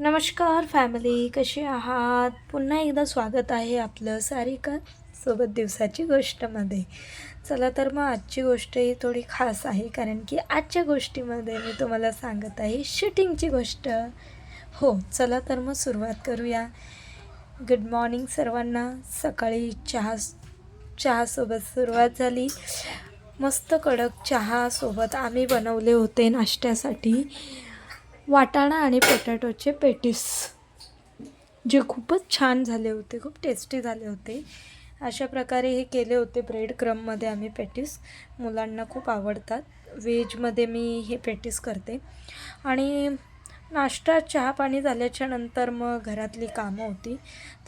नमस्कार फॅमिली कसे आहात? पुन्हा एकदा स्वागत आहे आपलं सारिका सोबत दिवसाची गोष्टमध्ये. चला तर मग आजची गोष्ट ही थोडी खास आहे कारण की आजच्या गोष्टीमध्ये मी तुम्हाला सांगत आहे शूटिंगची गोष्ट. हो चला तर मग सुरुवात करूया. गुड मॉर्निंग सर्वांना. सकाळी चहा चहासोबत सुरुवात झाली. मस्त कडक चहासोबत आम्ही बनवले होते नाश्त्यासाठी. वाटाणा आणि पोटॅटोचे पेटीस. जे खूपच छान झाले होते खूप टेस्टी झाले होते. अशा प्रकारे हे केले होते ब्रेड क्रममध्ये आम्ही पेटीस. मुलांना खूप आवडतात. व्हेजमध्ये मी हे पेटीस करते. आणि नाश्ता चहा पाणी झाल्याच्यानंतर मग घरातली कामं होती.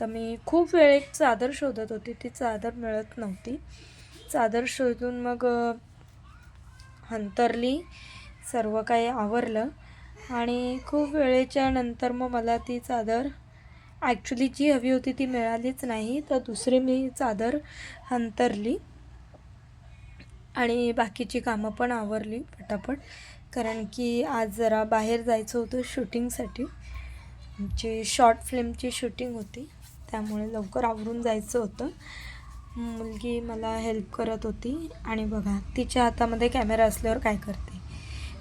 तर मी खूप वेळ एक चादर शोधत होती. ती चादर मिळत नव्हती. चादर शोधून मग हंतरली. सर्व काही आवरलं. आणि खूप वेळेच्या नंतर मग मला ती चादर ॲक्च्युली जी हवी होती ती मिळालीच नाही तर दुसरी मी चादर अंतरली आणि बाकीची कामं पण आवरली पटापट. कारण की आज जरा बाहेर जायचं होतं शूटिंगसाठी. आमची शॉर्ट फिल्मची शूटिंग होती त्यामुळे लवकर आवरून जायचं होतं. मुलगी मला हेल्प करत होती आणि बघा तिच्या हातामध्ये कॅमेरा असल्यावर काय करते?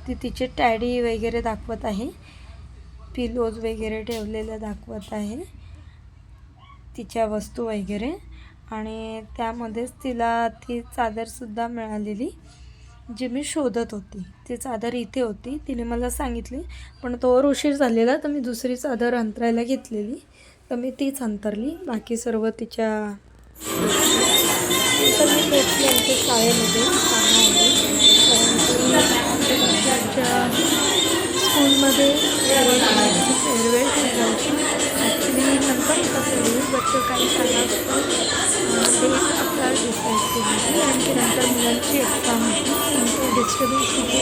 ती तिचे टॅडी वगैरे दाखवत आहे. पिलोज वगैरे ठेवलेलं दाखवत आहे. तिच्या वस्तू वगैरे. आणि त्यामध्येच तिला ती चादरसुद्धा मिळालेली जी मी शोधत होती. ती चादर इथे होती. तिने मला सांगितली पण तोवर उशीर झालेला तर मी दुसरी चादर अंतरायला घेतलेली. तर मी तीच अंतरली. बाकी सर्व तिच्या तर मी पोचले आमच्या शाळेमध्ये. स्कूलमध्ये फेअरवेल ठेवायची ॲक्च्युली नंतर होता बट काही कारणास्तव ते आपल्याला डिसाईड केली आणि की नंतर मुलांची एक्झाम होती नंतर डिस्टर्बन्स होते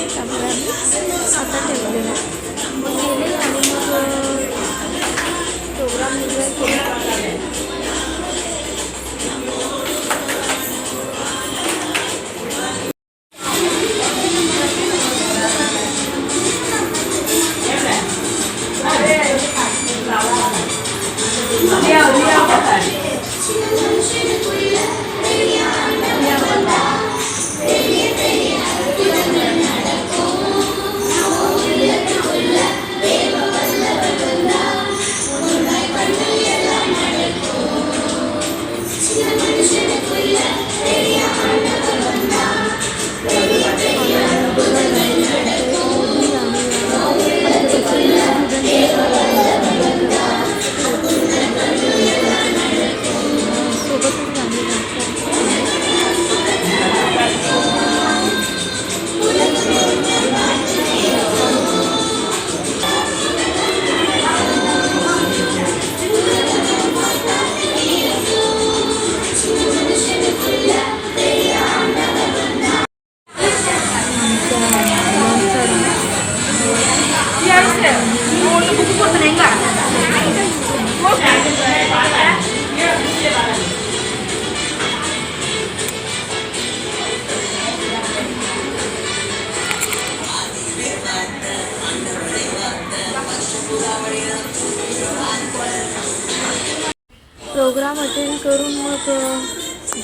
प्रोग्राम अटेंड करून मग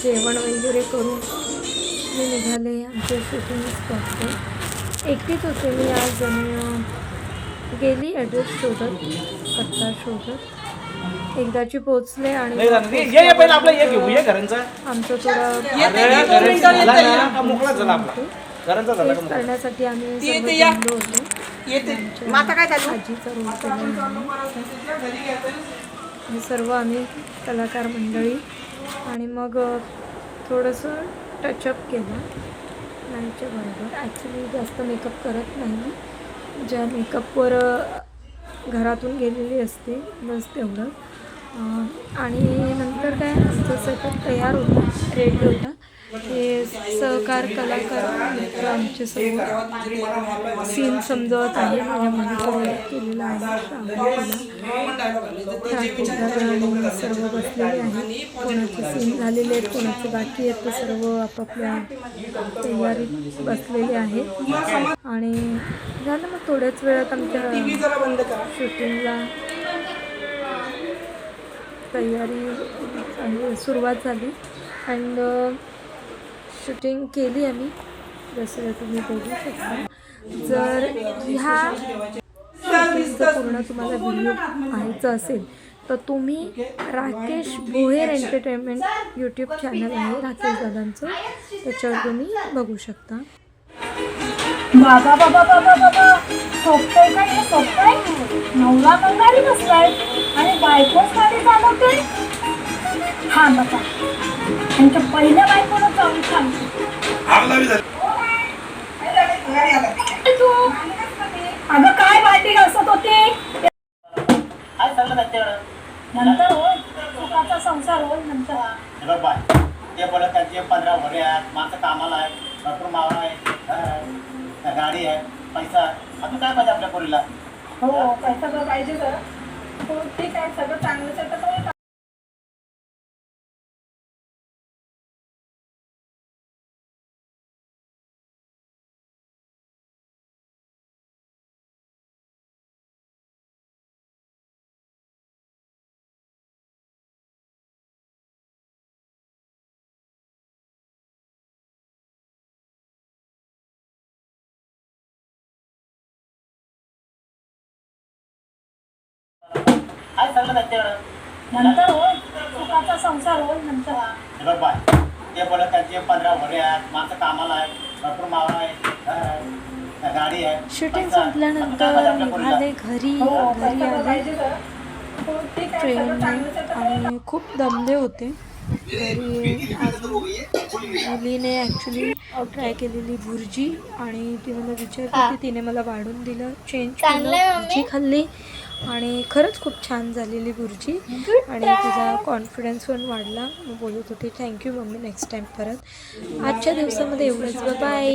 जेवण वगैरे करून मी निघाले. आमच्या शूटिंग स्पॉटवर. एकटीच होते मी आज गेली ॲड्रेस शोधत पत्ता शोधत. एकदाची पोचले आणि नाही मग झालं. ये ये पहिलं आपलं ये घेऊ ये घरांचा. आमचं थोडं मोकळा करण्यासाठी आम्ही होतो. आजीचा रोल. हे सर्व आम्ही कलाकार मंडळी. आणि मग थोडंसं टचअप केलं. नाहीच्या बरोबर. ॲक्च्युली जास्त मेकअप करत नाही. ज्या मेकअपवर घरातून गेलेली असते बस तेवढं. आणि नंतर काय आमचं सेटअप तयार होतं. रेडी होता. हे सहकार कलाकार मित्र आमचे सीन समजवत म्हणजे आहे माझ्या मुलीकडे केलेला आहे. सर्व बसलेले आहेत कोणाचे सीन झालेले आहेत कोणाचे बाकी आहेत ते सर्व आपापल्या तयारीत बसलेले आहेत आणि झालं मग थोड्याच वेळात आमच्या शूटिंगला तयारी आणि सुरुवात झाली. अँड शूटिंग केली आम्ही जसं तुम्ही बघू शकता. जर ह्या पूर्ण तुम्हाला व्हिडिओ पाहायचा असेल तर तुम्ही Rakesh Bhoher entertainment YouTube channel आहे राकेश दादांचं. त्याच्यावर तुम्ही बघू शकता. बाबा बाबा बाबा बाबा सोपतंय काय हे? सोपतंय? नवरा बसलाय. आणि बायकोच गाडी चालवते हा त्यांच्या पहिल्या बायकोनं जाऊन सांगते तू अगं काय भांडी घासत होती? नंतर होय सुखाचा संसार होय नंतर. बाय ते बोलत त्यांचे पंधरा घरे आहेत माणसं कामाला आहे भरपूर मावा आहे गाडी आहे पैसा आहे अजून काय पाहिजे आपल्या पोरीला? हो काय सगळं पाहिजे तर हो ठीक आहे सगळं चांगलंच आहे. तर काय चाललं त्याच्याकडं नंतर होय सुखाचा संसार होय नंतर हे बघ बाय ते बोलत त्यांचे पंधरा घरे आहेत माणसं कामाला आहे भरपूर आहे घर आहे, गाडी आहे शूटिंग पैसा आहे. संपल्यानंतर आपल्या पोरीला? निघाले घरी हो घरी आले पाहिजे तर हो ठीक आहे सगळं ट्रेनने चांगलंच आहे तर करूया. आणि खूप दमले होते घरी. मुलीने ॲक्च्युली ट्राय केलेली भुर्जी आणि ती मला विचारत होती तिने मला वाढून दिलं चेंज केलं भुर्जी खाल्ली आणि खरंच खूप छान झालेली भुर्जी आणि तिचा कॉन्फिडन्स पण वाढला. बोलत होती थँक्यू मम्मी. नेक्स्ट टाईम परत. आजच्या दिवसामध्ये एवढंच. बाय